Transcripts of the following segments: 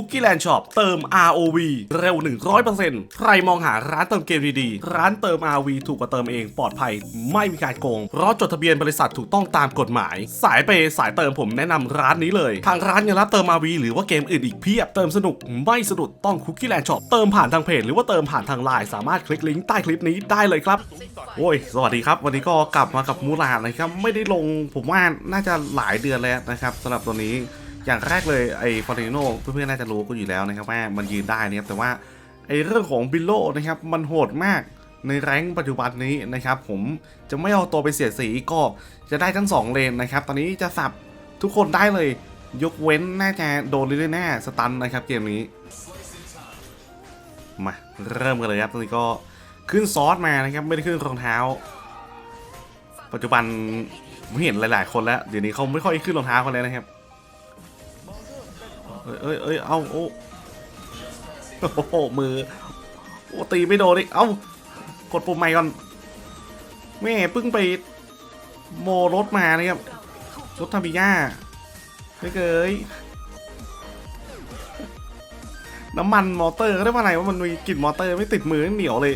คุกกี้แลนด์ช็อปเติม ROV เร็ว 100%ใครมองหาร้านเติมเกมดีๆ ร้านเติม ROV ถูกกว่าเติมเองปลอดภัย ไม่มีการโกง เพราะจดทะเบียนบริษัทถูกต้องตามกฎหมาย สายเปสายเติมผมแนะนำร้านนี้เลย ทางร้านยังรับเติม ROV หรือว่าเกมอื่นอีกเพียบเติมสนุกไม่สะดุดต้องคุกกี้แลนด์ช็อปเติมผ่านทางเพจหรือว่าเติมผ่านทางไลน์สามารถคลิกลิงก์ใต้คลิปนี้ได้เลยครับโอ้ยสวัสดีครับ วันนี้ก็กลับมากับมูลานะครับไม่ได้ลงผมว่าน่าจะหลายเดือนแล้วนะครับสำหรับตัวนี้ อย่างแรกเลยไอ้ฟอร์ติโนเพื่อนๆน่าจะรู้ก็อยู่แล้วนะครับว่ามันยืนได้นะครับแต่ว่าไอ้เรื่องของบิลโลนะครับมันโหดมากในแรงปัจจุบันนี้นะครับผมจะไม่เอาตัวไปเสียสีก็จะได้ทั้งสองเลนนะครับ ตอนนี้จะสับทุกคนได้เลย ยกเว้นน่าจะโดนเรื่อยๆแน่สตันนะครับเกมนี้ มาเริ่มกันเลยครับตอนนี้ก็ขึ้นซอสมานะครับไม่ได้ขึ้นรองเท้า ปัจจุบันผมเห็นหลาย ๆ คนแล้วเดี๋ยวนี้เขาไม่ค่อยขึ้นรองเท้ากันเลยนะครับ อ้ยเอ้ยเอ้ยเอาโอ้โหมือโอ้ตีไม่โดนอีกเอ้ากดปุ่มใหม่ก่อนแม่เพิ่งไปโมรถมานะครับรถทามิย่าไม่เคยน้ำมันมอเตอร์เขาเรียกว่าอะไรว่ามันมีกลิ่นมอเตอร์ไม่ติดมือเหนียวเลย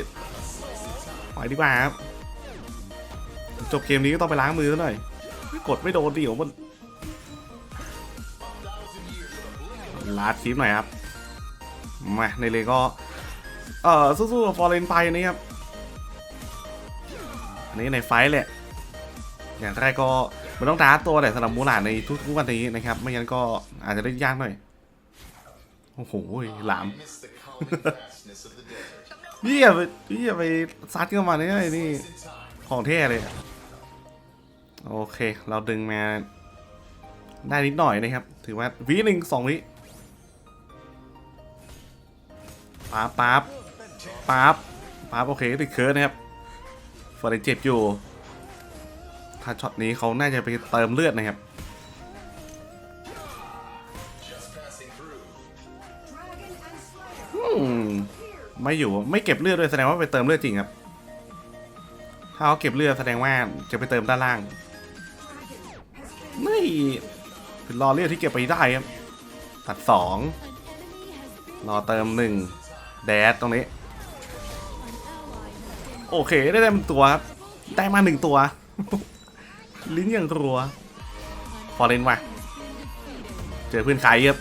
ไปดีกว่าครับจบเกมนี้ก็ต้องไปล้างมือซะหน่อยกดไม่โดนเดี๋ยวมัน ลาดคลิปหน่อยครับมาในเลยก็ เอ่อสู้ๆกับฟอร์เรนไปนะครับอันนี้ในไฟท์แหละ อย่างแรกก็มันต้องดาตัวแต่สำหรับมูหลานในทุกๆวันนี้นะครับ ไม่งั้นก็อาจจะได้ยากหน่อย โอ้โหหลามพี่อย่าไปพี่อย่าไปซัดกันมาเนี่ยไอ้นี่ ของเท่เลย โอเค เราดึงมาได้นิดหน่อยนะครับ ถือว่าวิหนึ่งสองวิ ป๊าบป๊าบป๊าบป๊าบโอเคติดเคิร์ดนะครับฟอร์เรนเจ็บอยู่ ถ้าช็อตนี้เขาน่าจะไปเติมเลือดนะครับมไม่อยู่ไม่เก็บเลือดด้วยแสดงว่าไปเติมเลือดจริงครับ ถ้าเขาเก็บเลือดแสดงว่าจะไปเติมด้านล่าง ไม่รอเลือดที่เก็บไปได้ครับ ตัดสองรอเติมหนึ่ง แดดตรงนี้ โอเคได้ได้เป็นตัวครับได้มาหนึ่งตัว ลิ้นอย่างรัวฟอร์เรนว่ะเจอเพื่อนขายครับ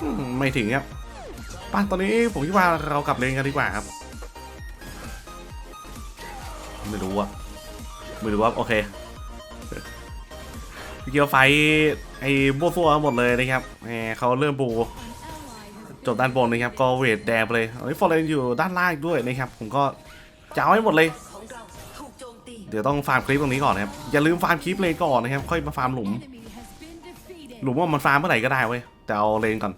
อืมไม่ถึงครับป้าตอนนี้ผมคิดว่าเรากลับเลนกันดีกว่าครับ ไม่รู้อะไม่รู้ว่าโอเค เกี่ยวไฟไอ้โบซัวหมดเลยนะครับเขาเริ่มบูจบด้านบนนะครับก็เวทแดงไปเลยเฮ้ยฟอร์เรนอยู่ด้านล่างอีกด้วยนะครับผมก็จะเอาให้หมดเลยเราถูกโจมตีเดี๋ยวต้องฟาร์มคลิปตรงนี้ก่อนนะครับอย่าลืมฟาร์มคลิปเลยก่อนนะครับค่อยมาฟาร์มหลุม หลุมว่ามันฟาร์มเมื่อไหร่ก็ได้เว้ยแต่เอาเลนก่อน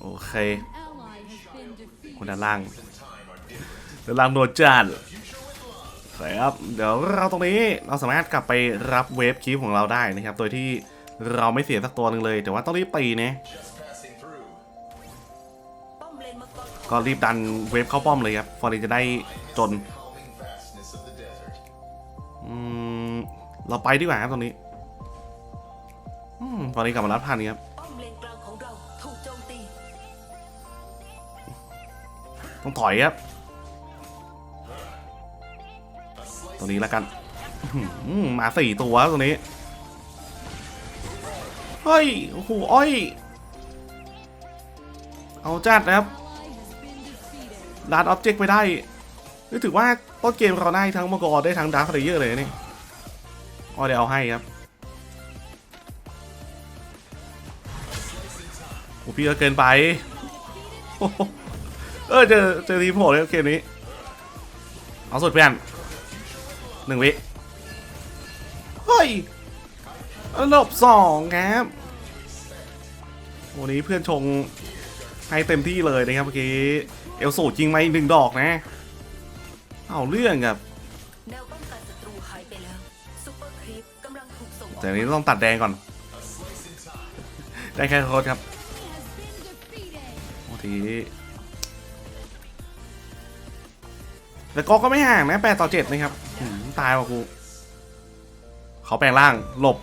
โอเคคนด้านล่างด้านล่างโดนจัด ครับ เดี๋ยวเราตรงนี้เราสามารถกลับไปรับเวฟคลิปของเราได้นะครับ โดยที่เราไม่เสียสักตัวหนึ่งเลย แต่ว่าต้องรีบตีนะป้อมเลนมังกรก็รีบดันเวฟเข้าป้อมเลยครับ ฟอร์เรนจะได้จน เราไปดีกว่าครับตรงนี้ฟอร์เรนกลับมารับทันครับต้องถอยครับ ตรงนี้แล้วกันมาสี่ตัวตรงนี้ เฮ้ย โอ้โห อ้อย เอาจัดนะครับลาดออบเจกต์ไปได้นี่ถือว่าต้นเกมเราได้ทั้งมังกรได้ทั้งดาร์คเลเยอร์เลยนี่อ้อเดี๋ยวเอาให้ครับโอ้พี่ก็เกินไป เออเจอเจอทีมโหดเลยเกมนี้ เอาสุดเพื่อน หนึ่งวิ เฮ้ยอันดับสองครับวันนี้เพื่อนชงให้เต็มที่เลยนะครับเมื่อกี้ เอลสูจริงไหมหนึ่งดอกนะ เอาเรื่องครับแต่อันนี้ต้องตัดแดงก่อน ได้แค่โค้ดครับโอ้ทีแต่ก็ก็ไม่ห่างนะแปดต่อเจ็ดนะครับ หืมตายว่ะกูเขาแปลงร่าง หลบ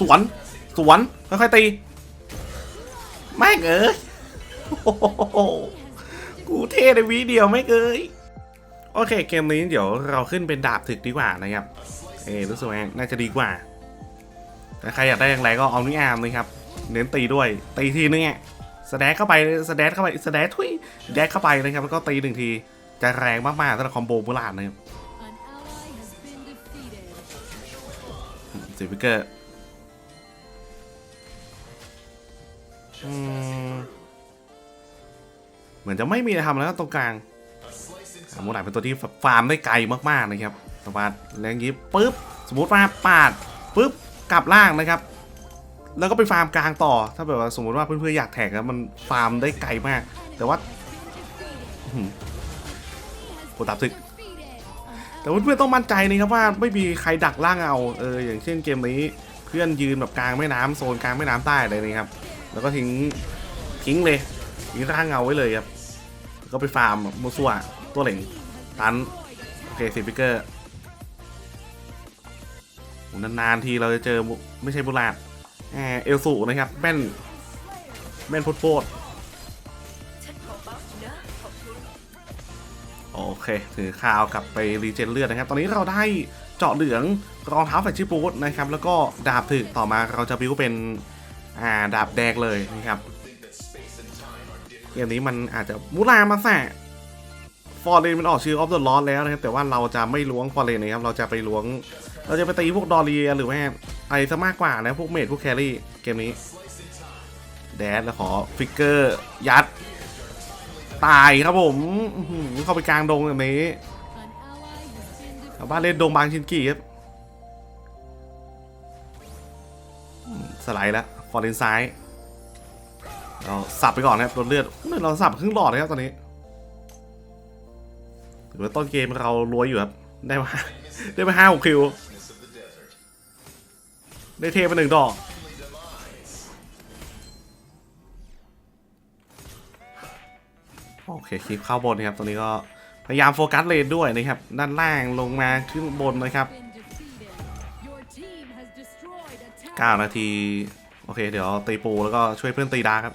สวน สวน ค่อยๆตีแม่เอ้ยกูเท่ในวีเดียวไม่เกยโอเค เกมนี้เดี๋ยวเราขึ้นเป็นดาบถึกดีกว่านะครับ เอ้รู้สึกว่าน่าจะดีกว่า แต่ใครอยากได้อย่างไรก็เอานี่อาร์มนะครับ เน้นตีด้วย ตีทีนึงอะสแดกเข้าไปสแดกเข้าไปสแดกทุยแดกเข้าไปนะครับแล้วก็ตีหนึ่งที จะแรงมากๆสำหรับคอมโบโบราณนะครับ สิฟิกเกอร์อืมเหมือนจะไม่มีอะไรทำแล้วตรงกลางอะมูหลานเป็นตัวที่ฟาร์มได้ไกลมากๆนะครับสวัสดแรงยิบปุ๊บ สมมติว่าปาดปุ๊บกลับล่างนะครับ แล้วก็ไปฟาร์มกลางต่อ ถ้าแบบว่าสมมติว่าเพื่อนๆอยากแท็กแล้วมันฟาร์มได้ไกลมาก แต่ว่าอื้อหือโคตรตับทึก แต่เพื่อนๆต้องมั่นใจนะครับว่าไม่มีใครดักล่างเอาเอออย่างเช่นเกมนี้เพื่อนยืนแบบกลางแม่น้ำโซนกลางแม่น้ำใต้เลยนะครับ แล้วก็ทิ้งทิ้งเลยทิ้งร่างเงาไว้เลยครับก็ไปฟาร์มมัวซัวตัวเหล่งตันโอเคสิฟิกเกอร์นานๆทีเราจะเจอไม่ใช่บุราดแหมเอลสูนะครับแม่นแม่นโพด โอเค ถือข่าวกลับไปรีเจนเลือดนะครับ ตอนนี้เราได้เจาะเหลืองรองเท้าแฟชชี่บูทนะครับ แล้วก็ดาบถึกต่อมาเราจะบิวเป็นอ่าดาบแดงเลยนะครับเกมนี้มันอาจจะมูลามาแสะฟอร์เรนมันออกชื่อออฟเดอะลอสแล้วนะครับ แต่ว่าเราจะไม่ล้วงฟอร์เรนนะครับ เราจะไปล้วง เราจะไปตีพวกดอรีหรือว่าอะไรซะมากกว่านะ พวกเมดพวกแครี่เกมนี้ แดดแล้วขอฟิกเกอร์ยัด ตายครับผมเข้าไปกลางดงแบบนี้ชาวบ้านเล่นดงบางชินกีครับสไลด์แล้วฟอร์เรนซ้ายเราสับไปก่อนนะครับลดเลือดเราสับครึ่งหลอดนะครับตอนนี้ถือว่าต้นเกมเรารวยอยู่ครับได้มาได้มาห้าหกคิวได้เทไปหนึ่งดอก โอเคคลิปเข้าบนนะครับตรงนี้ก็พยายามโฟกัสเลนด้วยนะครับ ด้านล่างลงมาขึ้นบนนะครับ 9 นาที โอเค เดี๋ยวตีปูแล้วก็ช่วยเพื่อนตีดาครับ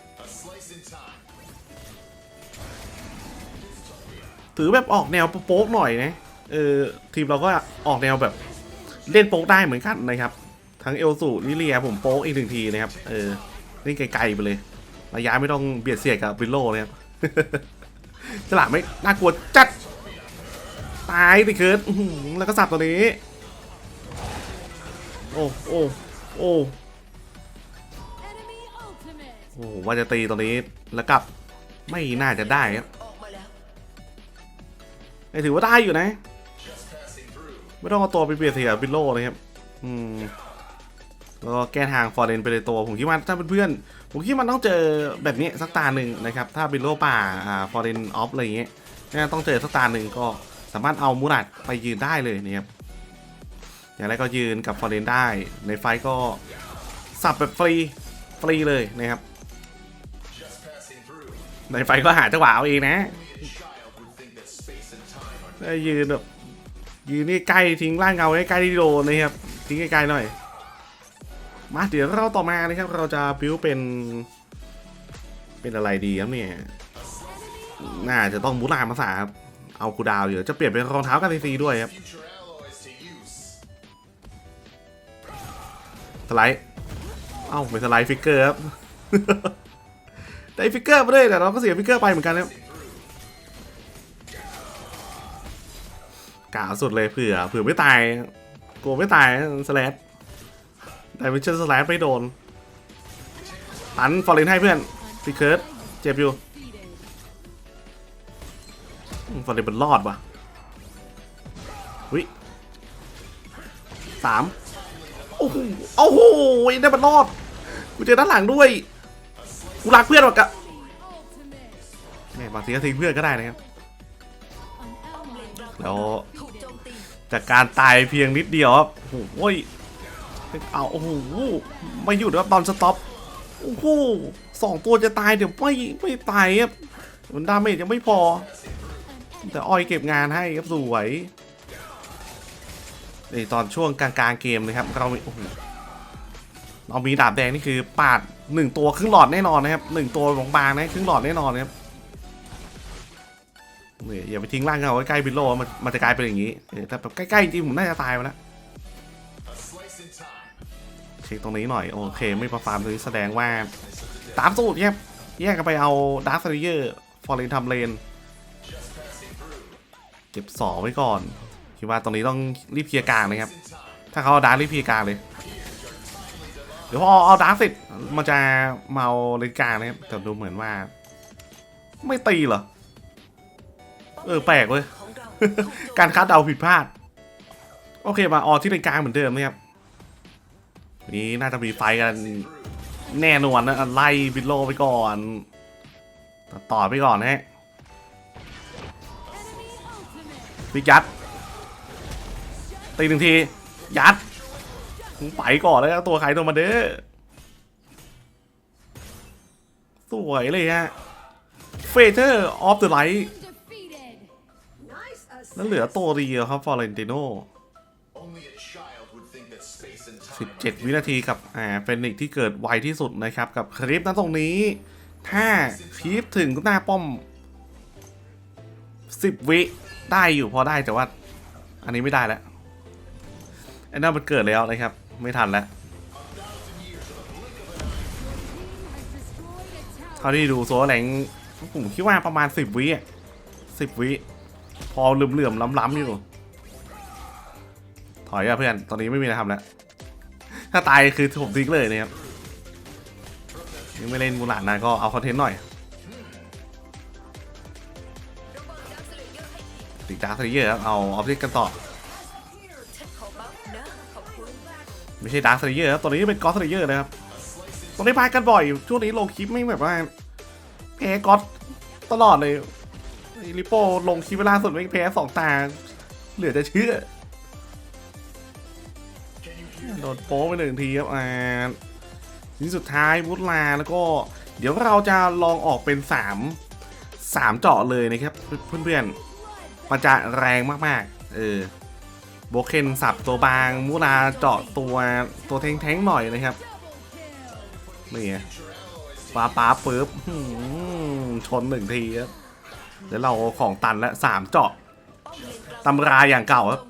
ถือแบบออกแนวโป๊กหน่อยนะเออทีมเราก็ออกแนวแบบเล่นโป๊กได้เหมือนกันนะครับ ทั้งเอลสูลิเลียผมโป๊กอีกหนึ่งทีนะครับ เออเล่นไกลๆไปเลยระยะไม่ต้องเบียดเสียดกับวิลโล่เลยครับ ฉลาดไม่น่ากลัวจัด ตายติเคิร์ดอื้อแล้วก็สับตัวนี้ โอ้โอ้โอ้โอ้ว่าจะตีตรงนี้แล้วกลับไม่น่าจะได้ครับออกมาแล้วไอถือว่าได้อยู่นะ ไม่ต้องเอาตัวไปเบียดเสียบิลโลเลยครับ อืม แล้วก็แก้ทางฟอร์เรนไปในตัวผมคิดว่าถ้าเพื่อนๆผมคิดว่ามันต้องเจอแบบนี้สักตาหนึ่งนะครับ ถ้าบิลโลป่าอ่าฟอร์เรนออฟอะไรอย่างเงี้ยน่ต้องเจอสักตาหนึ่งก็สามารถเอามูรัดไปยืนได้เลยนะครับอย่างไรก็ยืนกับฟอร์เรนได้ในไฟก็สับแบบฟรีฟรีเลยนะครับในไฟก็หาจังหวะเอาเองนะได้ยืนแบบยืนนี่ใกล้ทิ้งร่างเงาใกล้ที่โดนนะครับทิ้งไกลๆหน่อย มาเดี๋ยวเราต่อมานะครับเราจะบิวเป็น เป็นอะไรดีครับเนี่ยน่าจะต้องมูลามาสาครับ เอาคูดาวเดี๋ยวจะเปลี่ยนเป็นรองเท้ากันซีด้วยครับสไลด์เอ้าเป็นสไลด์ฟิกเกอร์ครับได้ฟิกเกอร์มาด้วยแต่เราก็เสียฟิกเกอร์ไปเหมือนกันครับกาสุดเลยเผื่อเผื่อไม่ตายกลัวไม่ตายสแลด แต่วิชเชอร์สแลดไม่โดนตันฟอร์เรนให้เพื่อนฟิเกิร์ดเจ็บอยู่ฟอร์เรนมันรอดว่ะวิสามโอ้โหโอ้โหได้มันรอดกูเจอด้านหลังด้วยกูรักเพื่อนว่ะกะ Ultimate. แม่บางทีก็ทิ้งเพื่อนก็ได้นะครับแล้วจากการตายเพียงนิดเดียวครับโอ้ย เอาโอ้โหไม่หยุดครับตอนสต็อปโอ้โหสองตัวจะตายเดี๋ยวไม่ไม่ตายครับมันดาเมจยังไม่พอ แต่ออยเก็บงานให้ครับสวยในตอนช่วงกลางๆเกมนะครับเราโอ้โหเรามีดาบแดงนี่คือปาดหนึ่งตัวครึ่งหลอดแน่นอนนะครับหนึ่งตัวบางๆนะครึ่งหลอดแน่นอนนะครับเนี่ยอย่าไปทิ้งร่างเขาไว้ใกล้บิลโลมันมันจะกลายเป็นอย่างนี้แต่แบบใกล้ๆจริงผมน่าจะตายไปแล้ว เช็คตรงนี้หน่อย โอเค ไม่ประฟาร์มตรงนี้แสดงว่า ตามสูตรแยกแยกกันไปเอาดาร์คเซเยอร์ฟอร์เรนทำเลน เก็บสองไว้ก่อน คิดว่าตรงนี้ต้องรีบเคลียร์กลางนะครับ ถ้าเขาเอาดาร์ครีบเคลียร์กลางเลย เดี๋ยวพอเอาดาร์คเสร็จมันจะเมาเลนกลางนะครับ แต่ดูเหมือนว่า ไม่ตีเหรอ เออแปลกเว้ย การคาดเดาผิดพลาด โอเคมาออที่เลนกลางเหมือนเดิมนะครับ นี้น่าจะมีไฟกันแน่นอนนะไล่บิลโลไปก่อนต่อต่อไปก่อนนะฮะ Enemy ultimate. พิกยัดตีหนึ่งที ยัดมึงไปก่อนแล้วกันตัวใครตัวมาเด้อสวยเลยฮะเฟเธอร์ออฟเดอะไลท์ Defeated. แล้วเหลือตัวเดียวครับฟอร์เรนติโน 17 วินาทีกับอ่าเป็นอีกที่เกิดไวที่สุดนะครับ กับคลิปนั้นตรงนี้ ถ้าคลิปถึงหน้าป้อม 10 วิได้อยู่พอได้แต่ว่า อันนี้ไม่ได้แล้วไอ้นั่นมันเกิดแล้วนะครับ ไม่ทันแล้วเท่าที่ดูโซแหลงผมคิดว่าประมาณ 10 วิอะ10 วิ พอเหลื่อมๆล้ำๆอยู่ ถอยอะเพื่อน ตอนนี้ไม่มีอะไรทำแล้ว ถ้าตายคือผมทิ้งเลยนะครับยังไม่เล่นมูหลานนะก็เอาคอนเทนต์หน่อยระเบิดดาสลเยอร์ให้ทีติดดาร์คเยอร์ครับ เอาออฟฟิศกันต่อฉันขอบไม่ใช่ดาร์คเยอร์ครับ ตัวนี้เป็นกอสเยอร์นะครับตัวนี้พายกันบ่อย ช่วงนี้ลงคลิปไม่แบบว่าแพ้กอสตลอดเลยลิโป้ลงคลิปเวลาสุดไม่แพ้สองตา เหลือจะเชื่อ โดนโป๊ไปหนึ่งทีครับอ่าทีสุดท้ายวุฒลาแล้วก็เดี๋ยวเราจะลองออกเป็นสามสามเจาะเลยนะครับ เพื่อนๆมันจะแรงมากๆ เออโบเคนสับตัวบางมูลาเจาะตัวตัวแท้งๆหน่อยนะครับนี่ไงป้าป้าปึ๊บชนหนึ่งทีครับเดี๋ยวเราของตันและสามเจาะตำราอย่างเก่าครับ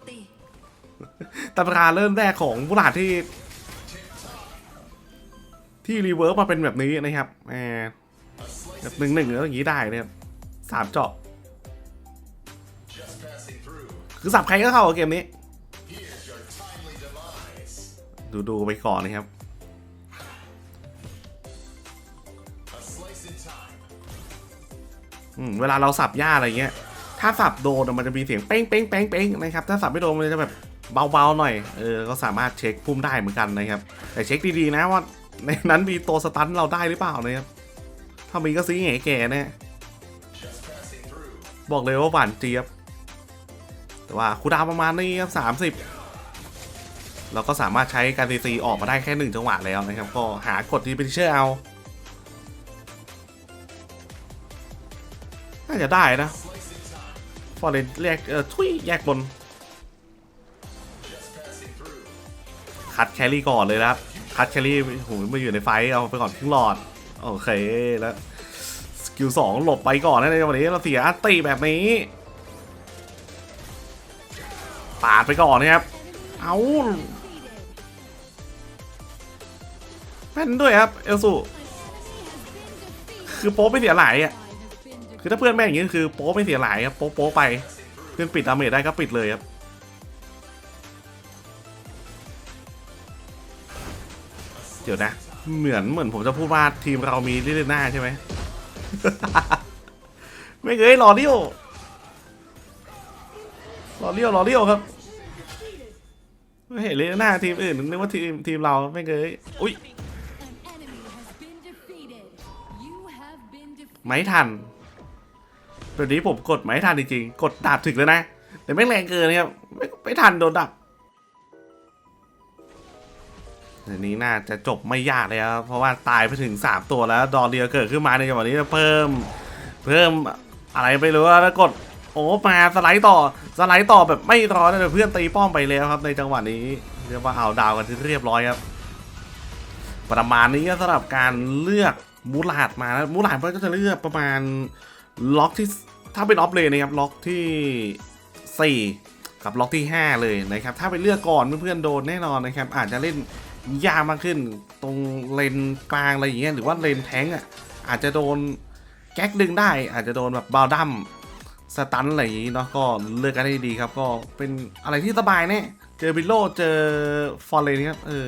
ตำราเริ่มแรกของบุราที่ ที่รีเวิร์สมาเป็นแบบนี้นะครับแหมแบบหนึ่งหนึ่งแล้วอย่างนี้ได้นะครับสามเจาะคือสับใครก็เข้าเกมนี้ ดูดูไปก่อนนะครับเวลาเราสับหญ้าอะไรเงี้ย ถ้าสับโดนมันจะมีเสียงเป้งเป้งเป้งเป้งนะครับ ถ้าสับไม่โดนมันจะแบบ เบาๆหน่อย เออ ก็สามารถเช็คพุ่มได้เหมือนกันนะครับ แต่เช็คดีๆนะว่าในนั้นมีตัวสตันเราได้หรือเปล่านะครับ ถ้ามีก็ซื้อแง่แก่แน่บอกเลยว่าหวานเจี๊ยบ แต่ว่าคูดาวประมาณนี้ครับสามสิบเราก็สามารถใช้การตีซีออกมาได้แค่หนึ่งจังหวะแล้วนะครับ ก็หากดที่เป็นเชื่อเอา น่าจะได้นะ ฟอร์เรนแยกเออทุยแยกบน คัดแครี่ก่อนเลยนะครับ คัดแครี่โหมาอยู่ในไฟเอาไปก่อนครึ่งหลอด โอเคแล้วสกิลสองหลบไปก่อนนะในวันนี้เราเสียอัตติแบบนี้ปาดไปก่อนนะครับ เอาแม่นด้วยครับ เอลสุ An enemy has been defeated. คือโป๊ะไม่เสียหลายอะ คือถ้าเพื่อนแม่งอย่างนี้คือโป๊ะไม่เสียหลายครับ โป๊ะโป๊ไป เพื่อนปิดดาเมจได้ก็ปิดเลยครับ เดี๋ยวนะ เหมือนเหมือนผมจะพูดว่าทีมเรามีลิเลน่าใช่ไหม ไม่เคยรอเลี้ยวรอเลี้ยวรอเลี้ยวครับไม่เห็นลิเลน่าทีมอื่นนึกว่าทีมทีมเราไม่เคยอุ้ย An enemy has been defeated. You have been defeated. ไม่ทันเดี๋ยวนี้ผมกดไม่ทันจริงๆ กดดาบถึกแล้วนะ แต่ไม่งแรงเกินนะครับ ไม่ไม่ทันโดนดับ เดี๋ยวนี้น่าจะจบไม่ยากเลยครับเพราะว่าตายไปถึง 3 ตัวแล้ว ดอเรียเกิดขึ้นมาในจังหวะนี้เพิ่ม เพิ่มอะไรไปรู้ว่าแล้วกดโอ้มาสไลด์ต่อสไลด์ต่อแบบไม่รอเลยเพื่อนตีป้อมไปแล้วครับในจังหวะนี้เรียกว่าเอาดาวกันที่เรียบร้อยครับประมาณนี้ก็สำหรับการเลือกมูลาดมานะมูลาดก็จะเลือกประมาณล็อกที่ถ้าเป็นออฟเลนนะครับล็อกที่ 4 กับล็อกที่ 5 เลยนะครับ ถ้าไปเลือกก่อนเพื่อนๆโดนแน่นอนนะครับ อาจจะเล่น ยากมากขึ้น ตรงเลนกลางอะไรอย่างเงี้ยหรือว่าเลนแท้งอะอาจจะโดนแก๊กดึงได้ อาจจะโดนแบบบาวดัมสตันอะไรอย่างงี้เนาะก็เลือกกันให้ดีครับ ก็เป็นอะไรที่สบายแน่เจอบิลโลเจอฟอร์เรนครับเออ